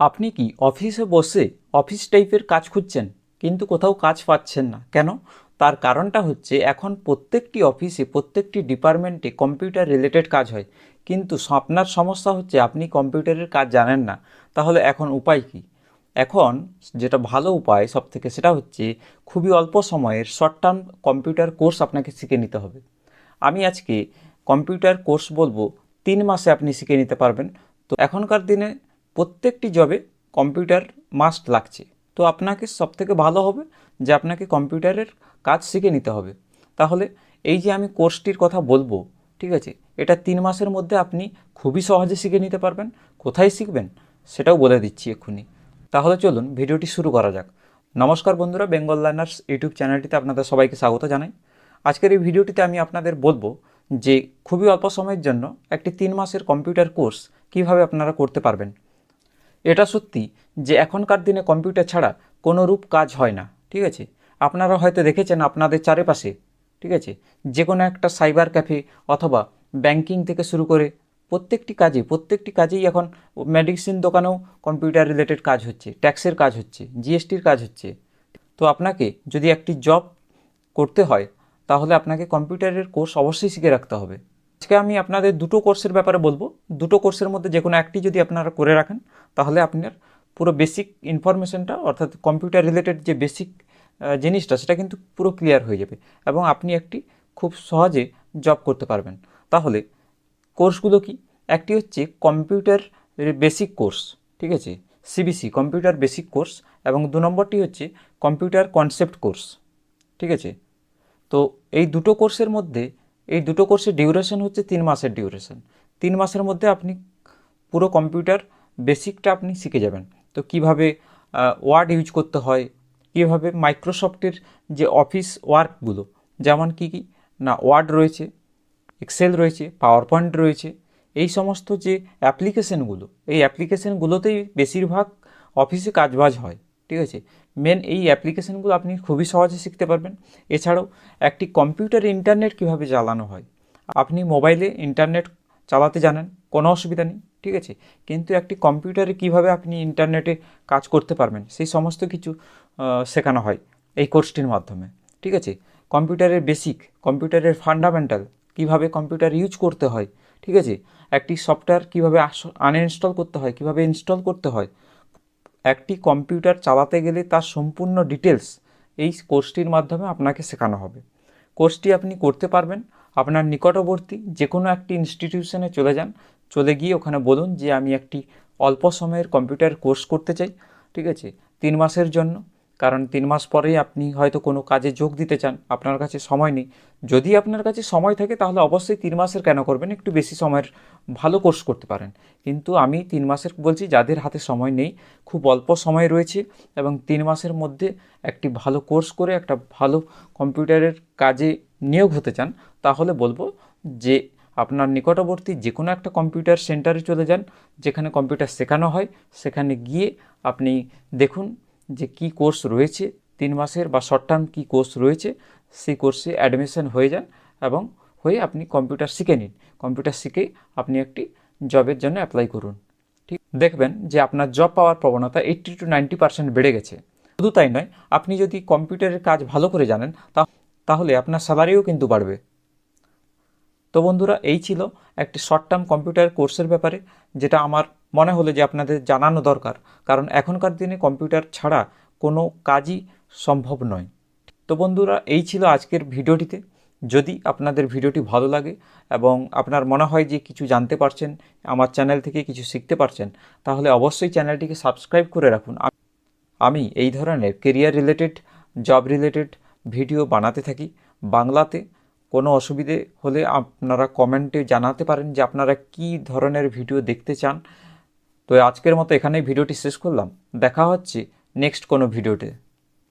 আপনি কি অফিসে বসে অফিস টাইপের কাজ খুঁজছেন, কিন্তু কোথাও কাজ পাচ্ছেন না? কেন? তার কারণটা হচ্ছে, এখন প্রত্যেকটি অফিসে, প্রত্যেকটি ডিপার্টমেন্টে কম্পিউটার রিলেটেড কাজ হয়। কিন্তু আপনার সমস্যা হচ্ছে, আপনি কম্পিউটারের কাজ জানেন না। তাহলে এখন উপায় কি? এখন যেটা ভালো উপায় সব থেকে সেটা হচ্ছে, খুবই অল্প সময়ের শর্ট টার্ম কম্পিউটার কোর্স আপনাকে শিখে নিতে হবে। আমি আজকে কম্পিউটার কোর্স বলব, তিন মাসে আপনি শিখে নিতে পারবেন। তো এখনকার দিনে প্রত্যেকটি জবে কম্পিউটার মাস্ট লাগছে। তো আপনাকে সব থেকে ভালো হবে যে আপনাকে কম্পিউটারের কাজ শিখে নিতে হবে। তাহলে এই যে আমি কোর্সটির কথা বলব, ঠিক আছে, এটা তিন মাসের মধ্যে আপনি খুবই সহজে শিখে নিতে পারবেন। কোথায় শিখবেন সেটাও বলে দিচ্ছি এক্ষুনি। তাহলে চলুন, ভিডিওটি শুরু করা যাক। নমস্কার বন্ধুরা বেঙ্গল লার্নার্স ইউটিউব চ্যানেলটিতে আপনাদের সবাইকে স্বাগত জানাই। আজকের এই ভিডিওটিতে আমি আপনাদের বলব যে খুবই অল্প সময়ের জন্য একটি তিন মাসের কম্পিউটার কোর্স কীভাবে আপনারা করতে পারবেন। এটা সত্যি যে এখনকার দিনে কম্পিউটার ছাড়া কোনো রূপ কাজ হয় না, ঠিক আছে? আপনারা হয়তো দেখেছেন আপনাদের চারিপাশে, ঠিক আছে? যে কোনো একটা সাইবার ক্যাফে অথবা ব্যাংকিং থেকে শুরু করে প্রত্যেকটি কাজে, প্রত্যেকটি কাজেই এখন মেডিসিন দোকানেও কম্পিউটার রিলেটেড কাজ হচ্ছে, ট্যাক্সের কাজ হচ্ছে, জিএসটির কাজ হচ্ছে। তো আপনাকে যদি একটি জব করতে হয়, তাহলে আপনাকে কম্পিউটারের কোর্স অবশ্যই শিখে রাখতে হবে। আজকে আমি আপনাদের দুটো কোর্সের ব্যাপারে বলব। দুটো কোর্সের মধ্যে যে কোনো একটি যদি আপনারা করে রাখেন, তাহলে আপনার পুরো বেসিক ইনফরমেশনটা অর্থাৎ কম্পিউটার রিলেটেড যে বেসিক জিনিসটা, সেটা কিন্তু পুরো ক্লিয়ার হয়ে যাবে এবং আপনি একটি খুব সহজে জব করতে পারবেন। তাহলে কোর্সগুলো কি? একটি হচ্ছে কম্পিউটার বেসিক কোর্স ঠিক আছে? সিবিসি কম্পিউটার বেসিক কোর্স এবং দু নম্বরটি হচ্ছে কম্পিউটার কনসেপ্ট কোর্স ঠিক আছে? তো এই দুটো কোর্সের মধ্যে এই দুটো কোর্সের ডিউরেশন হচ্ছে তিন মাসের ডিউরেশন তিন মাসের মধ্যে আপনি পুরো কম্পিউটার বেসিকটা আপনি শিখে যাবেন। তো কীভাবে ওয়ার্ড ইউজ করতে হয়, কীভাবে মাইক্রোসফটের যে অফিস ওয়ার্কগুলো যেমন কি কি, না ওয়ার্ড রয়েছে এক্সেল রয়েছে পাওয়ার পয়েন্ট রয়েছে, এই সমস্ত যে অ্যাপ্লিকেশনগুলো এই অ্যাপ্লিকেশনগুলোতেই বেশিরভাগ অফিসে কাজবাজ হয়। ঠিক আছে? মেন এই অ্যাপ্লিকেশনগুলো আপনি খুবই সহজে শিখতে পারবেন। এছাড়াও একটি কম্পিউটার ইন্টারনেট কীভাবে চালানো হয়? আপনি মোবাইলে ইন্টারনেট চালাতে জানেন, কোনো অসুবিধা নেই, ঠিক আছে? কিন্তু একটি কম্পিউটারে কীভাবে আপনি ইন্টারনেটে কাজ করতে পারবেন, সেই সমস্ত কিছু শেখানো হয় এই কোর্সটির মাধ্যমে, ঠিক আছে? কম্পিউটারের বেসিক কম্পিউটারের ফান্ডামেন্টাল কীভাবে কম্পিউটার ইউজ করতে হয়, ঠিক আছে? একটি সফটওয়্যার কীভাবে আনইনস্টল করতে হয়, কীভাবে ইনস্টল করতে হয় একটি কম্পিউটার চালাতে গেলে তার সম্পূর্ণ ডিটেলস এই কোর্সটির মাধ্যমে আপনাকে শেখানো হবে। কোর্সটি আপনি করতে পারবেন। আপনার নিকটবর্তী যে কোনো একটি ইনস্টিটিউশনে চলে যান। চলে গিয়ে ওখানে বলুন যে আমি একটি অল্প সময়ের কম্পিউটার কোর্স করতে চাই, ঠিক আছে? তিন মাসের জন্য। কারণ তিন মাস পরেই আপনি হয়তো কোনো কাজে যোগ দিতে চান, আপনার কাছে সময় নেই। যদি আপনার কাছে সময় থাকে, তাহলে অবশ্যই তিন মাসের কেন করবেন? একটু বেশি সময়ের ভালো কোর্স করতে পারেন। কিন্তু আমি তিন মাসের বলছি, যাদের হাতে সময় নেই, খুব অল্প সময় রয়েছে এবং তিন মাসের মধ্যে একটি ভালো কোর্স করে একটা ভালো কম্পিউটারের কাজে নিয়োগ হতে চান, তাহলে বলব যে আপনার নিকটবর্তী যে কোনো একটা কম্পিউটার সেন্টারে চলে যান, যেখানে কম্পিউটার শেখানো হয়। সেখানে গিয়ে আপনি দেখুন যে কি কোর্স রয়েছে, তিন মাসের বা শর্ট টার্ম কী কোর্স রয়েছে, সেই কোর্সে অ্যাডমিশন হয়ে যান এবং হয়ে আপনি কম্পিউটার শিখে নিন। কম্পিউটার শিখেই আপনি একটি জবের জন্য অ্যাপ্লাই করুন। ঠিক, দেখবেন যে আপনার জব পাওয়ার প্রবণতা এইট্টি টু নাইনটি পার্সেন্ট বেড়ে গেছে। শুধু তাই নয়, আপনি যদি কম্পিউটারের কাজ ভালো করে জানেন তাহলে আপনার স্যালারিও কিন্তু বাড়বে। তো বন্ধুরা, এই ছিল একটি শর্ট টার্ম কম্পিউটার কোর্সের ব্যাপারে, যেটা আমার মনে হলো যে আপনাদের জানানো দরকার, কারণ এখনকার দিনে কম্পিউটার ছাড়া কোনো কাজই সম্ভব নয়। তো বন্ধুরা, এই ছিল আজকের ভিডিওটিতে। যদি আপনাদের ভিডিওটি ভালো লাগে এবং আপনার মনে হয় যে কিছু জানতে পারছেন, আমার চ্যানেল থেকে কিছু শিখতে পারছেন, তাহলে অবশ্যই চ্যানেলটিকে সাবস্ক্রাইব করে রাখুন। আমি এই ধরনের career related job related video বানাতে থাকি। বাংলাতে কোনো অসুবিধে হলে আপনারা কমেন্টে জানাতে পারেন যে আপনারা কি ধরনের ভিডিও দেখতে চান। তো আজকের মতো এখানেই ভিডিওটি শেষ করলাম। দেখা হচ্ছে নেক্সট কোনো ভিডিওতে।